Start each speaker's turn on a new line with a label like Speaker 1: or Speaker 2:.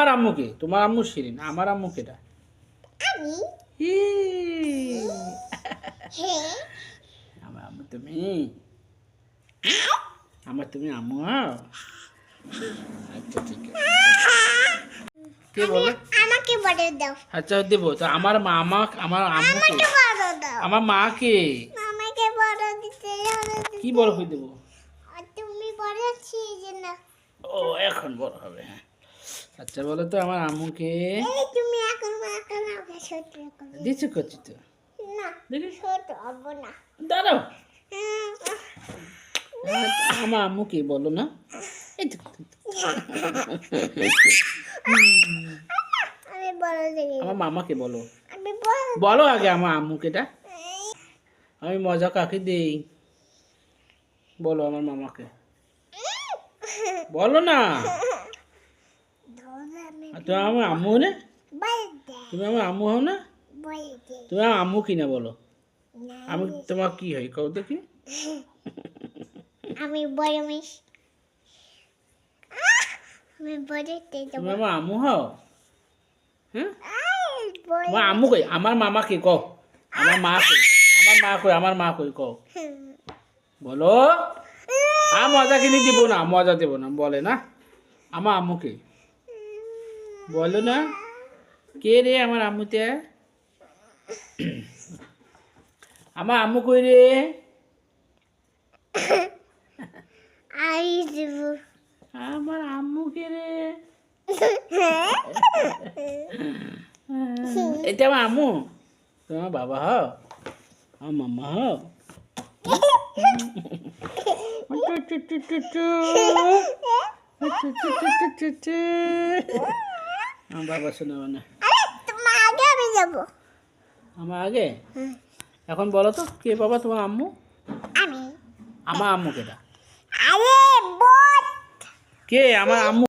Speaker 1: আমার আম্মুকে তোমার আম্মু শিরিন আমার আম্মু কেটা
Speaker 2: আমি? হ্যাঁ
Speaker 1: আমার আম্মু তুমি? আমার তুমি আম্মু হও? আচ্ছা ঠিক আছে। কে বলো?
Speaker 2: আমাকে বড় দাও।
Speaker 1: আচ্ছা দেবো। তো আমার মা আমার আম্মুকে? আমার মাকে?
Speaker 2: আমাকে বড় দিতে
Speaker 1: কি বড় হয়ে দেবো?
Speaker 2: আর তুমি বড় ছিল না।
Speaker 1: ও এখন বড় হবে হ্যাঁ। আচ্ছা বলো তো আমার আম্মুকে।
Speaker 2: তুমি এখন আমাকে
Speaker 1: করছি তো?
Speaker 2: না
Speaker 1: দেখি
Speaker 2: হব না।
Speaker 1: দাঁড়াও। আমার আম্মুকে বলো না। এই তো,
Speaker 2: আমি বড়
Speaker 1: আমার মামাকে বলো। বলো আগে আমার আম্মুকেটা। আমি মজা কাকে দেই। বলো আমার মামাকে। বলো না। আর তুমি আমার আম্মু না? তুমি আমার আম্মু হও না? তুমি আমার আম্মু কিনা বলো। আমি তোমার কি হয়? কও দেখি।
Speaker 2: আমি বড় মিস আমি বড়
Speaker 1: তুমি আমার আম্মু হও? হ্যাঁ? তোমার আম্মু কই? আমার মামাকে কও। আমার মা কই? আমার মা কই? আমার মা কই? কও। বলো। আ মজা কিনে দিব না? মজা দেবো না? বলে না। আমার আম্মুকে বলো না কে রে আমার আম্মুতে আমার আম্মু কই রে আমার আম্মু কে রে এটা আমার আম্মু তোমার বাবা হও আমার মাম্মা হও আমার বাবা শোনা মানে
Speaker 2: তোমার আগে আমি যাব।
Speaker 1: আমার আগে? এখন বলো তো কে বাবা তোমার আম্মু?
Speaker 2: আমি।
Speaker 1: আমার আম্মু কেটা?
Speaker 2: আরে
Speaker 1: কে? আমার আম্মু।